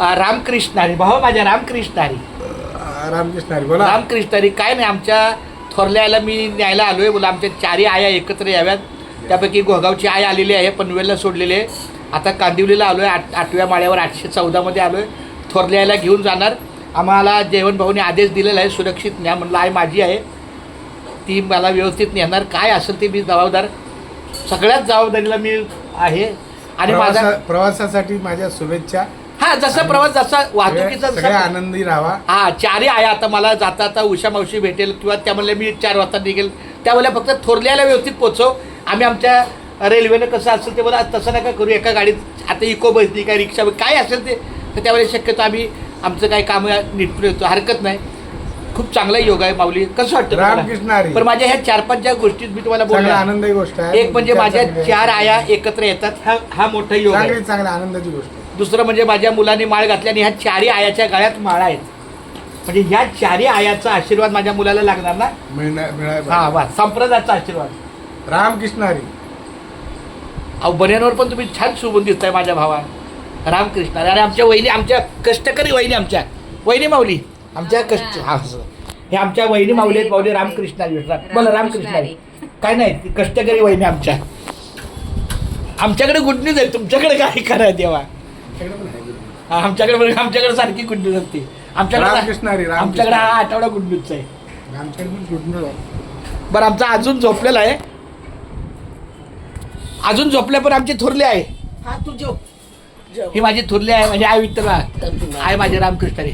रामकृष्ण हरी भाऊ माझ्या रामकृष्ण हरी रामकृष्ण हरी बोला. रामकृष्ण हरी काय नाही आमच्या थोरल्याला मी न्यायला आलोय. बोला आमच्या चारही आया एकत्र याव्यात. त्यापैकी घोगावची आय आलेली आहे पनवेलला सोडलेली आहे. आता कांदिवलीला आलोय आठ आठव्या माळ्यावर आठशे चौदामध्ये आलोय. थोरल्याला घेऊन जाणार. आम्हाला जेवण भाऊने आदेश दिलेला आहे सुरक्षित न्या म्हणलं आई माझी आहे. ती मला व्यवस्थित नेणार. काय असेल ते मी जबाबदार सगळ्याच जबाबदारीला मी आहे. आणि माझा प्रवासा- प्रवासासाठी माझ्या शुभेच्छा. हा जसा प्रवास जसा वाहतुकीचा जसा आनंदी राहा. हा चारही आहे आता मला जाता आता उषा मावशी भेटेल किंवा त्या म्हणल्या मी चार वाजता निघेल. त्यावेळेला फक्त थोरल्याला व्यवस्थित पोचव आम्ही आमच्या रेल्वेनं कसं असेल ते बोला तसं नका करू एका गाडीत आता इको बसली काय रिक्षा काय असेल ते तर त्यावेळेला शक्यतो आम्ही आमचं काही काम निटून येतो हरकत नाही. खूप चांगला योग आहे माऊली. कसं वाटतं तुम्हाला? रामकृष्ण हरी. पण माझ्या ह्या चार पाच ज्या गोष्टीत मी तुम्हाला बोललो आनंदाची गोष्ट आहे. एक म्हणजे माझ्या चार. आया एकत्र येतात. हा हा मोठा योग आहे. चांगली चांगली आनंदाची गोष्ट आहे. दुसरं म्हणजे माझ्या मुलांनी माळ घातली आणि ह्या चारही आयाच्या गळ्यात माळा आहेत. म्हणजे ह्या चारही आयाचा आशीर्वाद माझ्या मुलाला लागणार ना? मिळणार हा. वा. संप्रदायाचा आशीर्वाद. रामकृष्ण हरी अहो बन्यांवर पण तुम्ही छान शोभून दिसताय माझ्या भावा. रामकृष्ण आणि आमच्या वहिनी आमच्या कष्टकरी वहिनी आमच्या. वहिनी माऊली. आमच्या कष्ट हा, असं. हे आमच्या वहिनी माऊली आहेत माऊली रामकृष्ण हरी. बोला रामकृष्ण हरी. काय नाही ती कष्टकरी वहिनी आमच्या. आमच्याकडे गुड न्यूज आहे. तुमच्याकडे काय करा देवा? आमच्याकडे पण आहे. आमच्याकडे सारखी गुड न्यूज असते आमच्याकडे आमच्याकडे हा. आठवडा गुड न्यूजचा आहे. बरं आमचा अजून झोपलेला आहे अजून झोपल्या पण आमचे थोरले आहे हा तू झोप ही माझी थोरली आहे म्हणजे आई विठ्ठल आहे माझे रामकृष्ण हरी.